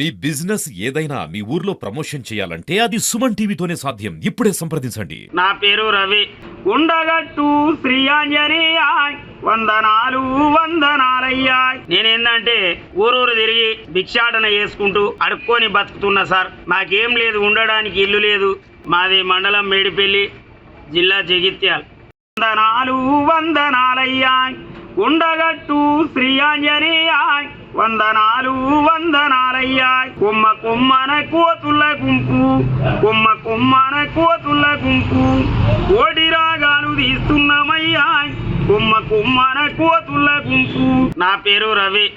మీ business ఏదైనా మీ ఊర్లో promotion చేయాలంటే అది సుమన్ టీవీతోనే సాధ్యం. ఇప్పుడే సంప్రదించండి. నా పేరు రవి. ఉండగట్టు శ్రీ వందనాలు వందనాలయ్యా నేనేందంటే ఊరూరు తిరిగి భిక్షాటన చేసుకుంటూ అడుక్కొని బతుకుతున్నా సార్. మాకేం లేదు ఉండడానికి ఇల్లు లేదు. మాది మండలం మేడిపల్లి జిల్లా జగిత్యాల. వందనాలు వందనాలయ్యా ఉండగట్టు శ్రీ వందనాలు వందనాలయ్యా. కొమ్మ కొమ్మన కోతుల గుంపు కొమ్మ కొమ్మన కోతుల గుంపు. కోడి రాగాలు తీస్తున్నామయ్యా. కొమ్మ కొమ్మన కోతుల గుంపు. నా పేరు రవి.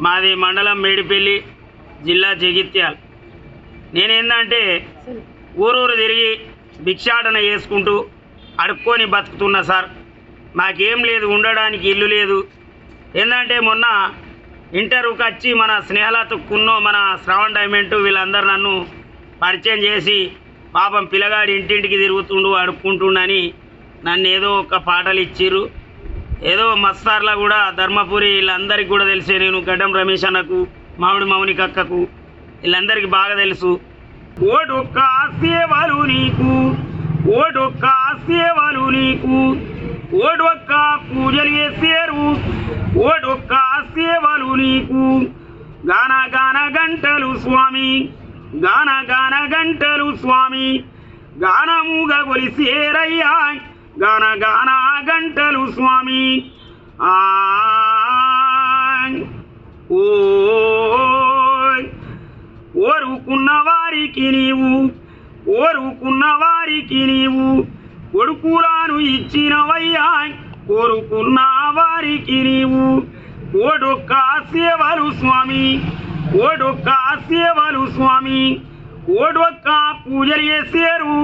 మాది మండలం మేడిపల్లి జిల్లా జగిత్యాల. నేనేందంటే ఊరూరు తిరిగి భిక్షాటన చేసుకుంటూ అడుక్కొని బతుకుతున్నా సార్. మాకేం లేదు ఉండడానికి ఇల్లు లేదు. ఏంటంటే మొన్న ఇంటర్వ్యూకి వచ్చి మన స్నేహలతో కున్నో మన శ్రవణ్ డైమెంట్ వీళ్ళందరూ నన్ను పరిచయం చేసి పాపం పిల్లగాడు ఇంటింటికి తిరుగుతుండు అడుక్కుంటుండని నన్ను ఏదో ఒక పాటలు ఇచ్చిర్రు. ఏదో మస్తార్లా కూడా ధర్మపురి వీళ్ళందరికీ కూడా తెలిసే నేను గడ్డం రమేష్ అన్నకు మామిడి మౌనిక అక్కకు వీళ్ళందరికీ బాగా తెలుసు. ఓడొక్క సేవలు నీకు ఓడొక్క సేవలు నీకు ఓడొక్క పూజలు చేసేరు ఓడొక్క నీకు. గాన గాన గంటలు స్వామి. గాన గాన గంటలు స్వామి. గానముగా కొలిసేరయ్యా గాన గాన గంటలు స్వామి. ఆ ఓయ్. ఓరుకున్న వారికి నీవు. ఓరుకున్న వారికి నీవు. కొడుకురాను ఇచ్చినవయ్యా. కోరుకున్న వారికి నీవు. ఓడొక్క సేవలు స్వామి ఓడొక్క సేవలు స్వామి ఓడొక్క పూజలు చేసేరు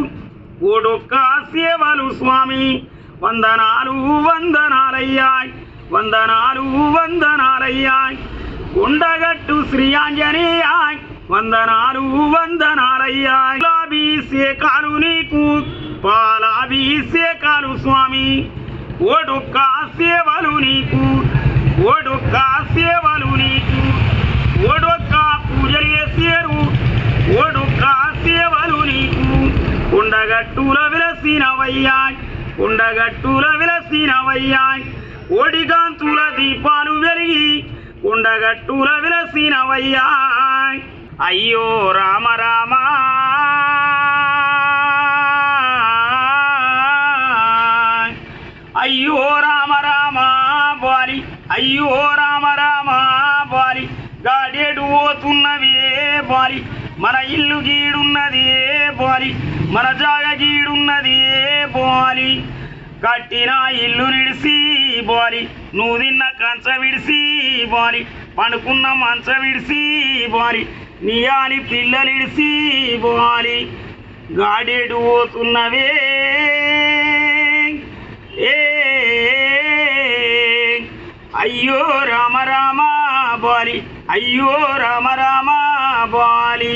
ఓడొక్క సేవలు స్వామి. వందనాలు వందనాలయ్యాయ్ వందనాలు వందనాలయ్యాయ్. కొండగట్టు శ్రీ ఆంజనేయాయ్ వందనాలు వందనాలయ్యాయ్. గులాబీసేకాలు నీకు పాలాభిషేకాలు స్వామి. ఓడొక్క సేవలు ఉండగట్టుల విలసినవయ్యా ఉండగట్టుల విలసినవయ్యా ఓడిగాంతుల దీపాలు వెలిగి ఉండగట్టుల విలసినవయ్యా అయ్యో రామ రామ అయ్యో రామ రామ బాలి అయ్యో రామ రామ బాలి గాడేడు పోతున్నవే బాలి మన ఇల్లు గీడున్నది పోలి మన జాగ గీడున్నది ఏ పోలి కట్టిన ఇల్లు నిడిసి బోలి నువ్వు తిన్న కంచ విడిసి బాలి పండుకున్న మంచ విడిసి బాలి నీ ఆలి పిల్లలు ఇడిసి గాడేడు పోతున్నవే. ఏ. అయ్యో రామ రామ బాలి అయ్యో రామ రామ బాలి